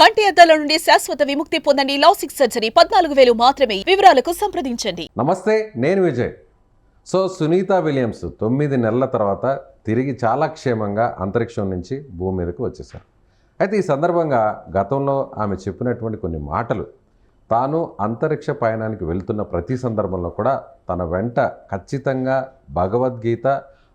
కంటి అద్దాల నుండి శాశ్వత విముక్తి పొందండి లాసిక్ సర్జరీ. పద్నాలుగు వేలు మాత్రమే వివరాలకు సంప్రదించండి. నమస్తే నేను విజయ్. సో సునీత విలియమ్స్ తొమ్మిది నెలల తర్వాత తిరిగి చాలా క్షేమంగా అంతరిక్షం నుంచి భూమి మీదకు వచ్చేశారు. అయితే ఈ సందర్భంగా గతంలో ఆమె చెప్పినటువంటి కొన్ని మాటలు తాను అంతరిక్ష పయనానికి వెళ్తున్న ప్రతి సందర్భంలో కూడా తన వెంట ఖచ్చితంగా భగవద్గీత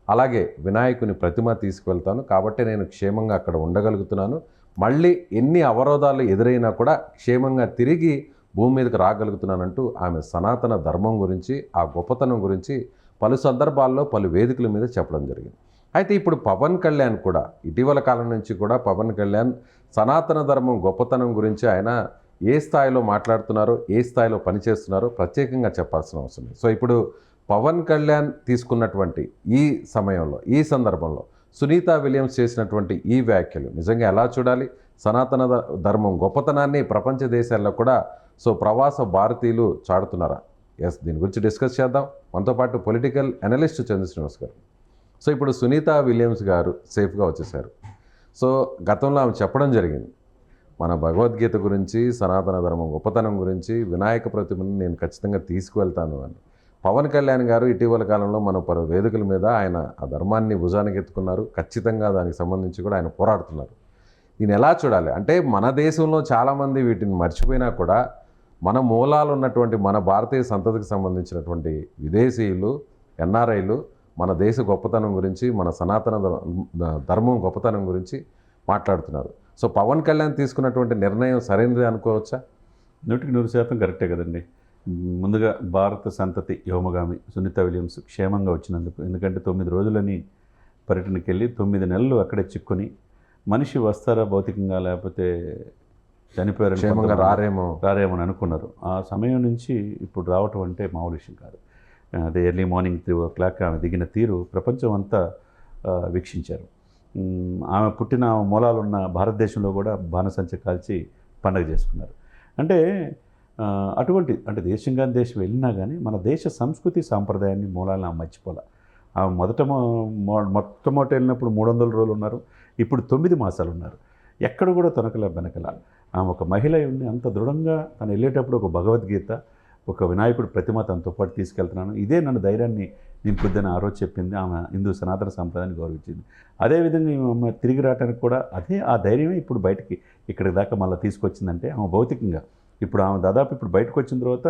అలాగే వినాయకుని ప్రతిమ తీసుకువెళ్తాను. కాబట్టి నేను క్షేమంగా అక్కడ ఉండగలుగుతున్నాను. మళ్ళీ ఎన్ని అవరోధాలు ఎదురైనా కూడా క్షేమంగా తిరిగి భూమి మీదకి రాగలుగుతున్నానంటూ ఆమె సనాతన ధర్మం గురించి ఆ గొప్పతనం గురించి పలు సందర్భాల్లో పలు వేదికల మీద చెప్పడం జరిగింది. అయితే ఇప్పుడు పవన్ కళ్యాణ్ కూడా ఇటీవల కాలం నుంచి కూడా పవన్ కళ్యాణ్ సనాతన ధర్మం గొప్పతనం గురించి ఆయన ఏ స్థాయిలో మాట్లాడుతున్నారో ఏ స్థాయిలో పనిచేస్తున్నారో ప్రత్యేకంగా చెప్పాల్సిన అవసరం సో ఇప్పుడు పవన్ కళ్యాణ్ తీసుకున్నటువంటి ఈ సమయంలో ఈ సందర్భంలో సునీత విలియమ్స్ చేసినటువంటి ఈ వ్యాఖ్యలు నిజంగా ఎలా చూడాలి? సనాతన ధర్మం గొప్పతనాన్ని ప్రపంచ దేశాల్లో కూడా సో ప్రవాస భారతీయులు చాటుతున్నారా? ఎస్ దీని గురించి డిస్కస్ చేద్దాం. మనతో పాటు పొలిటికల్ అనలిస్ట్ చంద్రశ్రీనివాస్ గారు. సో ఇప్పుడు సునీత విలియమ్స్ గారు సేఫ్గా వచ్చేసారు సో గతంలో ఆమె చెప్పడం జరిగింది. మన భగవద్గీత గురించి సనాతన ధర్మం గొప్పతనం గురించి వినాయక ప్రతిమను నేను ఖచ్చితంగా తీసుకువెళ్తాను అని. పవన్ కళ్యాణ్ గారు ఇటీవల కాలంలో మన పలు వేదికల మీద ఆయన ఆ ధర్మాన్ని భుజానికి ఎత్తుకున్నారు. ఖచ్చితంగా దానికి సంబంధించి కూడా ఆయన పోరాడుతున్నారు. దీన్ని ఎలా చూడాలి? అంటే మన దేశంలో చాలామంది వీటిని మర్చిపోయినా కూడా మన మూలాలు ఉన్నటువంటి మన భారతీయ సంతతికి సంబంధించినటువంటి విదేశీయులు ఎన్ఆర్ఐలు మన దేశ గొప్పతనం గురించి మన సనాతన ధర్మం గొప్పతనం గురించి మాట్లాడుతున్నారు. సో పవన్ కళ్యాణ్ తీసుకున్నటువంటి నిర్ణయం సరైనది అనుకోవచ్చా? నూటికి నూరు శాతం కరెక్టే కదండి. ముందుగా భారత సంతతి యోమగామి సునీత విలియమ్స్ క్షేమంగా వచ్చినందుకు ఎందుకంటే తొమ్మిది రోజులని పర్యటనకి వెళ్ళి తొమ్మిది నెలలు అక్కడే చిక్కుని మనిషి వస్తారా భౌతికంగా లేకపోతే క్షేమంగా కొంతమంది రారేమో. రారేమని అనుకున్నారు. ఆ సమయం నుంచి ఇప్పుడు రావటం అంటే మామూలు విషయం కాదు. అదే early morning three o'clock ఆమె దిగిన తీరు ప్రపంచం అంతా వీక్షించారు. ఆమె పుట్టిన మూలాలు ఉన్న భారతదేశంలో కూడా బాణసంచ కాల్చి పండగ చేసుకున్నారు. అంటే అటువంటి అంటే దేశం కానీ దేశం వెళ్ళినా కానీ మన దేశ సంస్కృతి సాంప్రదాయాన్ని మూలాలను ఆమె మర్చిపోలే. ఆమె మొదట మొ- మొట్టమొదట వెళ్ళినప్పుడు మూడు వందల రోజులు ఉన్నారు. ఇప్పుడు తొమ్మిది మాసాలు ఉన్నారు. ఎక్కడ కూడా తొనకల వెనకల ఆమె ఒక మహిళ ఉండి అంత దృఢంగా తను వెళ్ళేటప్పుడు ఒక భగవద్గీత ఒక వినాయకుడు ప్రతిమ తనతో పాటు తీసుకెళ్తున్నాను. ఇదే నన్ను ధైర్యాన్ని నింపుద్దని ఆ రోజు చెప్పింది. ఆమె హిందూ సనాతన సాంప్రదాయాన్ని గౌరవించింది. అదేవిధంగా ఈమె అమ్మ తిరిగి రావడానికి కూడా అదే ఆ ధైర్యమే ఇప్పుడు బయటికి ఇక్కడి దాకా మళ్ళీ తీసుకొచ్చిందంటే ఆమె భౌతికంగా ఇప్పుడు ఆమె దాదాపు ఇప్పుడు బయటకు వచ్చిన తర్వాత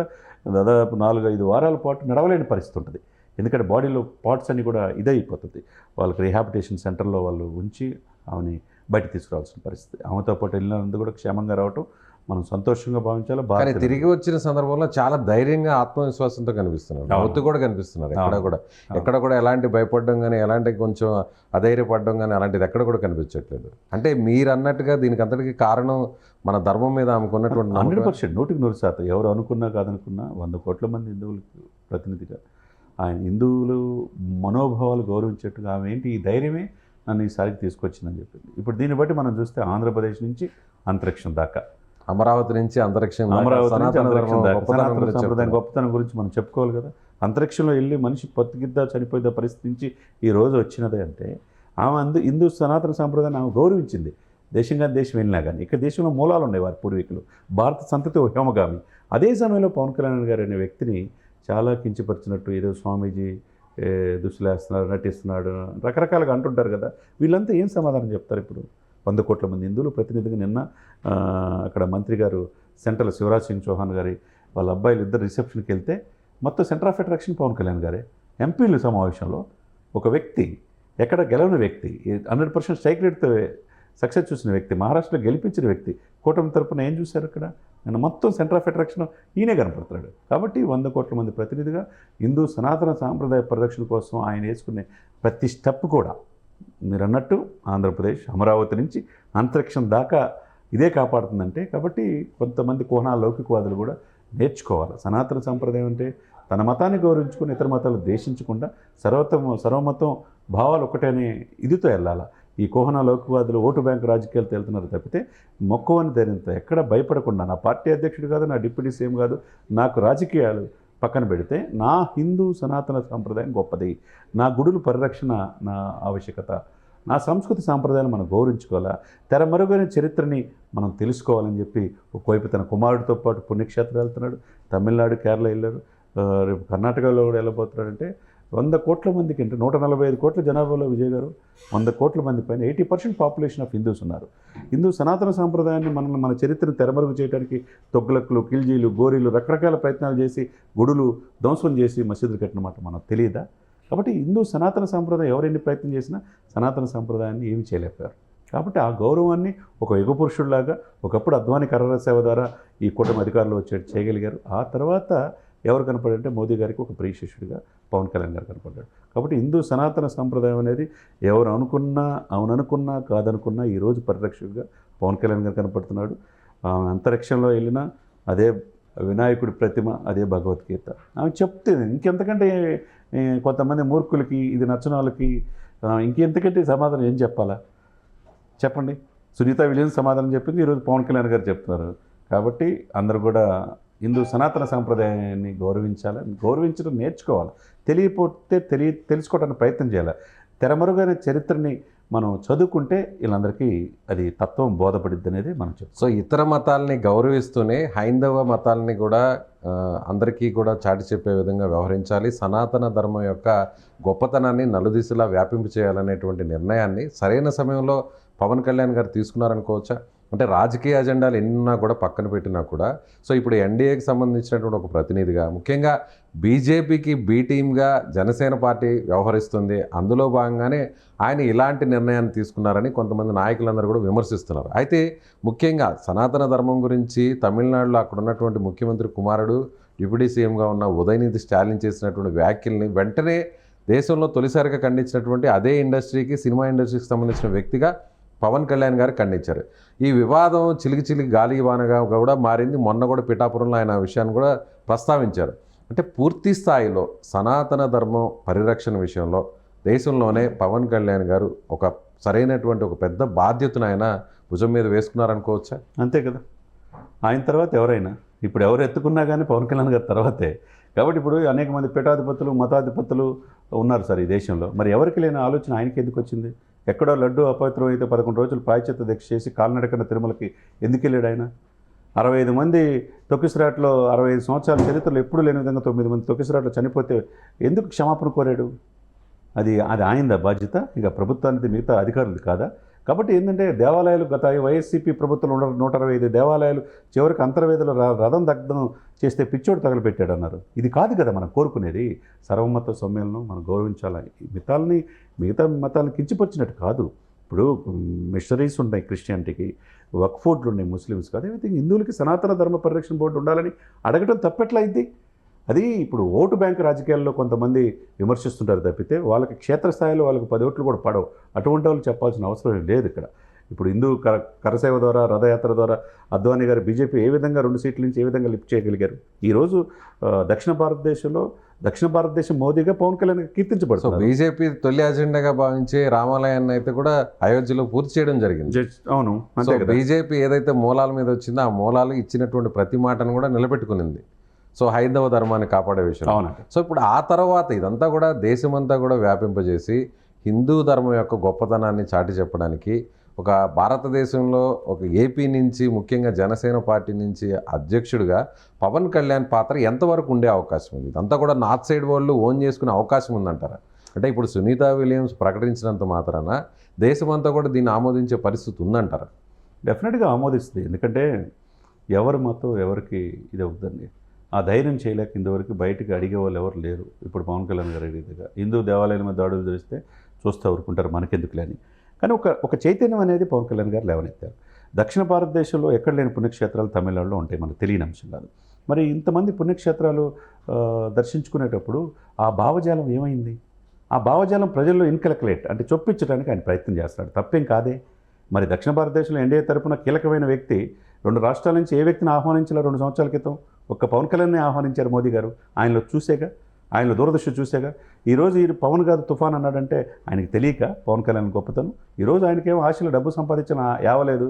దాదాపు నాలుగు ఐదు వారాల పాటు నడవలేని పరిస్థితి ఉంటుంది. ఎందుకంటే బాడీలో పార్ట్స్ అన్నీ కూడా ఇదైపోతుంది వాళ్ళకి రీహాబిటేషన్ సెంటర్లో వాళ్ళు ఉంచి ఆమెని బయట తీసుకురావాల్సిన పరిస్థితి. ఆమెతో పాటు వెళ్ళినందుకు కూడా క్షేమంగా రావటం మనం సంతోషంగా భావించాలి కానీ భారతీయులు. తిరిగి వచ్చిన సందర్భంలో చాలా ధైర్యంగా ఆత్మవిశ్వాసంతో కనిపిస్తున్నారు. నవ్వుతూ కూడా కనిపిస్తున్నారు ఎక్కడ. కూడా. ఎక్కడ కూడా ఎలాంటి భయపడడం కానీ ఎలాంటి కొంచెం అధైర్యపడడం కానీ అలాంటిది ఎక్కడ కూడా కనిపించట్లేదు అంటే మీరు అన్నట్టుగా దీనికి అంతటికి కారణం మన ధర్మం మీద ఆమెకున్నటువంటి హండ్రెడ్. పర్సెంట్ నూటికి నూరు శాతం ఎవరు అనుకున్నా కాదనుకున్నా వంద కోట్ల మంది హిందువులకు ప్రతినిధిగా ఆయన హిందువులు మనోభావాలు గౌరవించేట్టుగా ఆమె ఏంటి ఈ ధైర్యమే నన్ను ఈసారికి తీసుకొచ్చిందని చెప్పింది ఇప్పుడు దీన్ని బట్టి మనం చూస్తే ఆంధ్రప్రదేశ్ నుంచి అంతరిక్షం దాకా అమరావతి నుంచి అంతరిక్షం అమరావతి గొప్పతనం గురించి సంప్రదాయం చెప్తున్నారు. గొప్పతనం గురించి మనం చెప్పుకోవాలి కదా. అంతరిక్షంలో వెళ్ళి మనిషి పొత్తుగిద్దా చనిపోయిద్దా పరిస్థితి నుంచి ఈ రోజు వచ్చినదే అంటే ఆమె అందు హిందూ సనాతన సాంప్రదాయాన్ని ఆమె గౌరవించింది. దేశం కానీ దేశం వెళ్ళినా కానీ ఇక్కడ దేశంలో మూలాలు ఉన్నాయి వారి పూర్వీకులు. భారత సంతతి హేమగామి. అదే సమయంలో పవన్ కళ్యాణ్ గారు అనే వ్యక్తిని చాలా కించపరిచినట్టు ఏదో స్వామీజీ దుస్తులేస్తున్నాడు నటిస్తున్నాడు రకరకాలుగా అంటుంటారు కదా. వీళ్ళంతా ఏం సమాధానం చెప్తారు ఇప్పుడు? వంద కోట్ల మంది హిందువులు. ప్రతినిధిగా నిన్న అక్కడ మంత్రి గారు సెంట్రల్ శివరాజ్ సింగ్ చౌహాన్ గారి వాళ్ళ అబ్బాయిలు ఇద్దరు రిసెప్షన్కి వెళ్తే మొత్తం centre of attraction Pawan Kalyan గారే. ఎంపీలు సమావేశంలో ఒక వ్యక్తి ఎక్కడ గెలవని వ్యక్తి హండ్రెడ్ పర్సెంట్ స్ట్రైక్ రేట్తో సక్సెస్ చూసిన వ్యక్తి మహారాష్ట్రలో గెలిపించిన వ్యక్తి కూటమి తరపున ఏం చూశారు అక్కడ? నేను మొత్తం సెంటర్ ఆఫ్ అట్రాక్షన్ ఈయనే కనపడుతున్నాడు కాబట్టి వంద కోట్ల మంది ప్రతినిధిగా హిందూ సనాతన సాంప్రదాయ పరిరక్షణ కోసం ఆయన వేసుకునే ప్రతి స్టెప్ కూడా మీరు అన్నట్టు ఆంధ్రప్రదేశ్ అమరావతి నుంచి అంతరిక్షం దాకా ఇదే కాపాడుతుందంటే కాబట్టి కొంతమంది కోహనా లౌకికవాదులు కూడా నేర్చుకోవాలి. సనాతన సంప్రదాయం అంటే తన మతాన్ని గౌరవించుకుని ఇతర మతాలు ద్వేషించకుండా సర్వతం సర్వమతం భావాలు ఒకటేనే ఇదితో వెళ్ళాలా? ఈ కోహన లౌకికవాదులు ఓటు బ్యాంకు రాజకీయాలతో వెళ్తున్నారు తప్పితే మొక్కవని ధైర్యంతో ఎక్కడ భయపడకుండా నా పార్టీ అధ్యక్షుడు కాదు నా డిప్యూటీ సీఎం కాదు నాకు రాజకీయాలు పక్కన పెడితే నా హిందూ సనాతన సాంప్రదాయం గొప్పది. నా గుడుల పరిరక్షణ నా ఆవశ్యకత. నా సంస్కృతి సాంప్రదాయాలు మనం గౌరవించుకోవాలా? తెరమరుగైన చరిత్రని మనం తెలుసుకోవాలని చెప్పి ఒకవైపు తన కుమారుడితో పాటు పుణ్యక్షేత్రం వెళ్తున్నాడు తమిళనాడు కేరళ వెళ్ళారు రేపు కర్ణాటకలో కూడా వెళ్ళబోతున్నాడంటే వంద కోట్ల మందికి అంటే నూట నలభై ఐదు కోట్ల జనాభాలో విజయ్ గారు వంద కోట్ల మంది పైన eighty percent population of Hindus ఉన్నారు. హిందూ సనాతన సాంప్రదాయాన్ని మనం మన చరిత్రను తెరమరుగు చేయడానికి తొగ్లకులు కిల్జీలు గోరీలు రకరకాల ప్రయత్నాలు చేసి గుడులు ధ్వంసం చేసి మసీదులు కట్టినమాట మనకు తెలియదా? కాబట్టి హిందూ సనాతన సాంప్రదాయం ఎవరెన్ని ప్రయత్నం చేసినా సనాతన సాంప్రదాయాన్ని ఏమి చేయలేకపోయారు. కాబట్టి ఆ గౌరవాన్ని ఒక యుగ పురుషుడిలాగా ఒకప్పుడు అద్వాని కర్ర సేవ ద్వారా ఈ కూటమి అధికారులు వచ్చేట్టు చేయగలిగారు. ఆ తర్వాత ఎవరు కనపడంటే మోదీ గారికి ఒక ప్రియ శిష్యుడిగా పవన్ కళ్యాణ్ గారు కనపడ్డాడు. కాబట్టి హిందూ సనాతన సాంప్రదాయం అనేది ఎవరు అనుకున్నా అవుననుకున్నా కాదనుకున్నా ఈరోజు పరిరక్షకుడిగా పవన్ కళ్యాణ్ గారు కనపడుతున్నాడు. ఆమె అంతరిక్షంలో వెళ్ళినా అదే వినాయకుడి ప్రతిమ అదే భగవద్గీత. ఆమె చెప్తుంది ఇంకెంతకంటే కొంతమంది మూర్ఖులకి ఇది నచ్చిన వాళ్ళకి ఇంకెంతకంటే సమాధానం ఏం చెప్పాలా? చెప్పండి. సునీత విలియన్స్ సమాధానం చెప్పింది ఈరోజు పవన్ కళ్యాణ్ గారు చెప్తున్నారు. కాబట్టి అందరూ కూడా హిందూ సనాతన సాంప్రదాయాన్ని గౌరవించాలి గౌరవించడం నేర్చుకోవాలి. తెలియకపోతే తెలియ తెలుసుకోవడానికి ప్రయత్నం చేయాలి. తెరమరుగైన చరిత్రని మనం చదువుకుంటే వీళ్ళందరికీ అది తత్వం బోధపడిద్ది అనేది మనం చెప్తాం. సో ఇతర మతాల్ని గౌరవిస్తూనే హైందవ మతాలని కూడా అందరికీ కూడా చాటి చెప్పే విధంగా వ్యవహరించాలి. సనాతన ధర్మం యొక్క గొప్పతనాన్ని నలుదిశలా వ్యాపింపు చేయాలనేటువంటి నిర్ణయాన్ని సరైన సమయంలో పవన్ కళ్యాణ్ గారు తీసుకున్నారనుకోవచ్చా? అంటే రాజకీయ అజెండాలు ఎన్నున్నా కూడా పక్కన పెట్టినా కూడా సో ఇప్పుడు ఎన్డీఏకి సంబంధించినటువంటి ఒక ప్రతినిధిగా ముఖ్యంగా బీజేపీకి బీ టీమ్గా జనసేన పార్టీ వ్యవహరిస్తుంది. అందులో భాగంగానే ఆయన ఇలాంటి నిర్ణయాన్ని తీసుకున్నారని కొంతమంది నాయకులందరూ కూడా విమర్శిస్తున్నారు. అయితే ముఖ్యంగా సనాతన ధర్మం గురించి తమిళనాడులో అక్కడ ఉన్నటువంటి ముఖ్యమంత్రి కుమారుడు డిప్యూటీ సీఎంగా ఉన్న ఉదయనిధి స్టాలిన్ చేసినటువంటి వ్యాఖ్యల్ని వెంటనే దేశంలో తొలిసారిగా ఖండించినటువంటి అదే ఇండస్ట్రీకి సినిమా ఇండస్ట్రీకి సంబంధించిన వ్యక్తిగా పవన్ కళ్యాణ్ గారు ఖండించారు. ఈ వివాదం చిలికి చిలికి గాలి వానగా కూడా మారింది. మొన్న కూడా పిఠాపురంలో ఆయన విషయాన్ని కూడా ప్రస్తావించారు. అంటే పూర్తి స్థాయిలో సనాతన ధర్మం పరిరక్షణ విషయంలో దేశంలోనే పవన్ కళ్యాణ్ గారు ఒక సరైనటువంటి ఒక పెద్ద బాధ్యతను ఆయన భుజం మీద వేసుకున్నారనుకోవచ్చా? అంతే కదా. ఆయన తర్వాత ఎవరైనా? ఇప్పుడు ఎవరు ఎత్తుకున్నా కానీ పవన్ కళ్యాణ్ గారి తర్వాతే. కాబట్టి ఇప్పుడు అనేక మంది పీఠాధిపతులు మతాధిపతులు ఉన్నారు సార్ ఈ దేశంలో. మరి ఎవరికి లేని ఆలోచన ఆయనకి ఎందుకు వచ్చింది? ఎక్కడో లడ్డు అపవిత్రం అయితే పదకొండు రోజులు ప్రాయచిత్త దీక్ష చేసి కాలినడకన తిరుమలకి ఎందుకు వెళ్ళాడు ఆయన? అరవై ఐదు మంది తొక్కిసరాట్లో అరవై ఐదు సంవత్సరాల చరిత్రలో ఎప్పుడు లేని విధంగా తొమ్మిది మంది తొక్కిసరాట్లో చనిపోతే ఎందుకు క్షమాపణ కోరాడు? అది అది ఆయనదా బాధ్యత? ఇక ప్రభుత్వానికి మిగతా అధికారులు కాదా? కాబట్టి ఏంటంటే దేవాలయాలు గత వైఎస్సీపీ ప్రభుత్వంలో ఉన్న నూట అరవై ఐదు దేవాలయాలు చివరికి అంతర్వేదిలో ర- రథం దగ్ధం చేస్తే పిచ్చోడు తగలపెట్టాడు అన్నారు ఇది కాదు కదా మనం కోరుకునేది. సర్వమత సమ్మేళనం మనం గౌరవించాలి? మితాలని మిగతా మతాలను కించిపరిచినట్టు కాదు. ఇప్పుడు మిషనరీస్ ఉన్నాయి క్రిస్టియానిటీకి వక్ఫోర్డ్లు ఉన్నాయి ముస్లిమ్స్కి. అదేవిధంగా హిందువులకి సనాతన ధర్మ పరిరక్షణ బోర్డు ఉండాలని అడగటం తప్పెట్లయింది అది ఇప్పుడు ఓటు బ్యాంక్ రాజకీయాల్లో కొంతమంది విమర్శిస్తుంటారు తప్పితే వాళ్ళకి క్షేత్రస్థాయిలో వాళ్ళకి పది ఓట్లు కూడా పడవు. అటువంటి వాళ్ళు చెప్పాల్సిన అవసరం లేదు ఇక్కడ. ఇప్పుడు హిందూ కర కరసేవ ద్వారా రథయాత్ర ద్వారా అద్వానీ గారు బీజేపీ ఏ విధంగా రెండు సీట్ల నుంచి ఏ విధంగా లిఫ్ట్ చేయగలిగారు? ఈరోజు దక్షిణ భారతదేశంలో దక్షిణ భారతదేశం మోదీగా పవన్ కళ్యాణ్ కీర్తించబడుతుంది బీజేపీ తొలి అజెండాగా భావించే రామాలయాన్ని అయితే కూడా అయోధ్యలో పూర్తి చేయడం జరిగింది. అవును బీజేపీ ఏదైతే మూలాల మీద వచ్చిందో ఆ మూలాలు ఇచ్చినటువంటి ప్రతి మాటను కూడా నిలబెట్టుకునింది. సో హైందవ ధర్మాన్ని కాపాడే విషయం. అవునండి. సో ఇప్పుడు ఆ తర్వాత ఇదంతా కూడా దేశమంతా కూడా వ్యాపింపజేసి హిందూ ధర్మం యొక్క గొప్పతనాన్ని చాటి చెప్పడానికి ఒక భారతదేశంలో ఒక ఏపీ నుంచి ముఖ్యంగా జనసేన పార్టీ నుంచి అధ్యక్షుడిగా పవన్ కళ్యాణ్ పాత్ర ఎంతవరకు ఉండే అవకాశం ఉంది? ఇదంతా కూడా నార్త్ సైడ్ వాళ్ళు ఓన్ చేసుకునే అవకాశం ఉందంటారా? అంటే ఇప్పుడు సునీత విలియమ్స్ ప్రకటించినంత మాత్రాన దేశమంతా కూడా దీన్ని ఆమోదించే పరిస్థితి ఉందంటారా? డెఫినెట్గా ఆమోదిస్తుంది. ఎందుకంటే ఎవరి మతం ఎవరికి ఇది అవుతుందండి ఆ ధైర్యం చేయలేక ఇంతవరకు బయటకు అడిగే వాళ్ళు ఎవరు లేరు. ఇప్పుడు పవన్ కళ్యాణ్ గారు రీతిగా హిందూ దేవాలయాల మీద దాడులు చేస్తే చూస్తూ ఊరుకుంటారు మనకెందుకులే అని కానీ ఒక ఒక చైతన్యం అనేది పవన్ కళ్యాణ్ గారు లేవనెత్తారు. దక్షిణ భారతదేశంలో ఎక్కడ లేని పుణ్యక్షేత్రాలు తమిళనాడులో ఉంటాయి మనకు తెలియని అంశం కాదు. మరి ఇంతమంది పుణ్యక్షేత్రాలు దర్శించుకునేటప్పుడు ఆ భావజాలం ఏమైంది? ఆ భావజాలం ప్రజల్లో ఇన్కలకులేట్ అంటే చొప్పించడానికి ఆయన ప్రయత్నం చేస్తాడు తప్పేం కాదే? మరి దక్షిణ భారతదేశంలో ఎన్డీఏ తరపున కీలకమైన వ్యక్తి రెండు రాష్ట్రాల నుంచి ఏ వ్యక్తిని ఆహ్వానించాలో రెండు సంవత్సరాల క్రితం ఒక్క పవన్ కళ్యాణ్ని ఆహ్వానించారు మోదీ గారు. ఆయనలో చూసేగా ఆయనలో దూరదృష్టి చూసేగా. ఈరోజు ఈ పవన్ గారు తుఫాన్ అన్నాడంటే ఆయనకి తెలియక పవన్ కళ్యాణ్ గొప్పతనం. ఈరోజు ఆయనకేమో ఆశలు డబ్బు సంపాదించిన యావలేదు.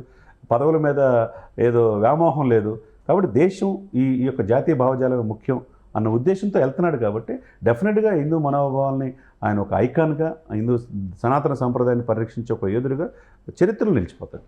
పదవుల మీద ఏదో వ్యామోహం లేదు. కాబట్టి దేశం ఈ ఈ యొక్క జాతీయ భావజాలమే ముఖ్యం అన్న ఉద్దేశంతో వెళ్తున్నాడు కాబట్టి డెఫినెట్గా హిందూ మనోభావాల్ని ఆయన ఒక ఐకాన్గా హిందూ సనాతన సంప్రదాయాన్ని పరిరక్షించే ఒక యోధుడిగా చరిత్రలో నిలిచిపోతాడు.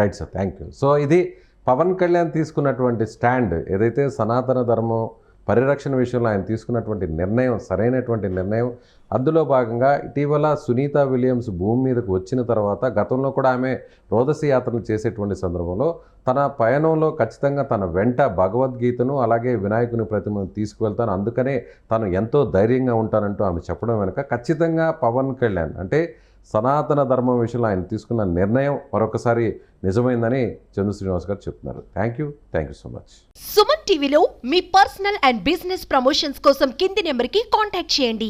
Right sir thank you so ఇది పవన్ కళ్యాణ్ తీసుకున్నటువంటి స్టాండ్ ఏదైతే సనాతన ధర్మం పరిరక్షణ విషయంలో ఆయన తీసుకున్నటువంటి నిర్ణయం సరైనటువంటి నిర్ణయం అందులో భాగంగా ఇటీవల సునీత విలియమ్స్ భూమి మీదకు వచ్చిన తర్వాత గతంలో కూడా ఆమె రోదసి యాత్రలు చేసేటువంటి సందర్భంలో తన పయనంలో ఖచ్చితంగా తన వెంట భగవద్గీతను అలాగే వినాయకుని ప్రతిమను తీసుకువెళ్తాను. అందుకనే తను ఎంతో ధైర్యంగా ఉంటానంటూ ఆమె చెప్పడం వెనుక ఖచ్చితంగా పవన్ కళ్యాణ్ అంటే సనాతన ధర్మం విషయంలో ఆయన తీసుకున్న నిర్ణయం మరొకసారి నిజమైందని చంద్ర శ్రీనివాస్ గారు చెప్తున్నారు. Thank you thank you so much Suman టీవీలో మీ పర్సనల్ అండ్ బిజినెస్ ప్రమోషన్స్ కోసం కింది నెంబర్కి కాంటాక్ట్ చేయండి.